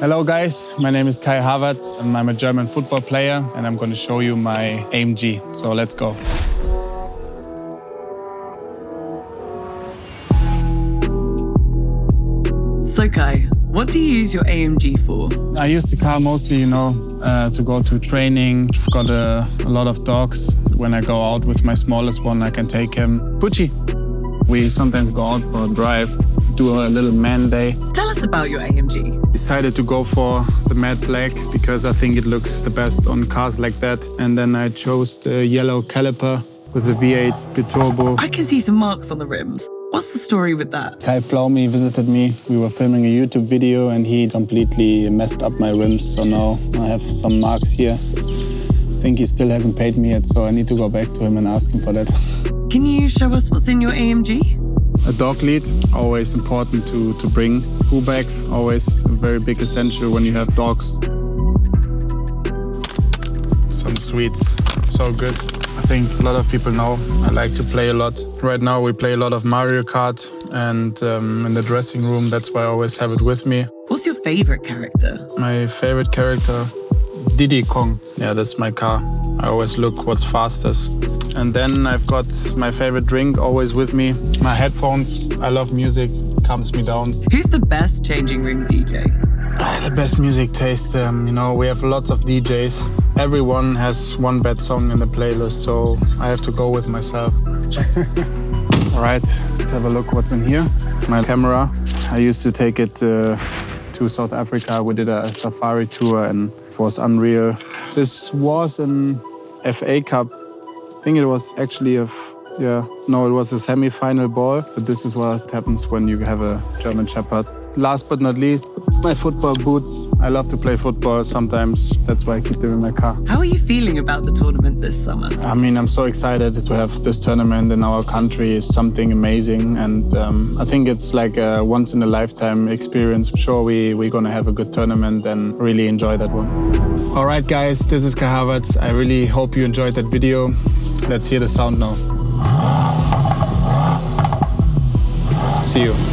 Hello, guys. My name is Kai Havertz, and I'm a German football player, and I'm going to show you my AMG. So let's go. So, Kai, what do you use your AMG for? I use the car mostly, you know, uh, to go to training. I've got a, a lot of dogs. When I go out with my smallest one, I can take him. Pucci. We sometimes go out for a drive, do a little man day. Tell us about your AMG. Decided to go for the matte black because I think it looks the best on cars like that. And then I chose the yellow caliper with the V8 biturbo. I can see some marks on the rims. What's the story with that? Kai Flaumi visited me. We were filming a YouTube video and he completely messed up my rims. So now I have some marks here. I think he still hasn't paid me yet, so I need to go back to him and ask him for that. Can you show us what's in your AMG? A dog lead, always important to, to bring. Poo bags, always a very big essential when you have dogs. Some sweets, so good. I think a lot of people know I like to play a lot. Right now we play a lot of Mario Kart and um, in the dressing room, that's why I always have it with me. What's your favorite character? My favorite character, Diddy Kong. Yeah, that's my car. I always look what's fastest. And then I've got my favorite drink always with me. My headphones. I love music. Calms me down. Who's the best changing room DJ? The best music taste. Um, you know, we have lots of DJs. Everyone has one bad song in the playlist, so I have to go with myself. All right, let's have a look what's in here. My camera. I used to take it uh, to South Africa. We did a safari tour and it was unreal. This was an FA Cup. I think it was actually a, f- yeah, no, it was a semi-final ball. But this is what happens when you have a German Shepherd. Last but not least, my football boots. I love to play football sometimes. That's why I keep them in my car. How are you feeling about the tournament this summer? I mean, I'm so excited to have this tournament in our country. It's something amazing, and um, I think it's like a once in a lifetime experience. I'm sure we we're gonna have a good tournament and really enjoy that one. All right, guys, this is Kai Havertz. I really hope you enjoyed that video. Let's hear the sound now. See you.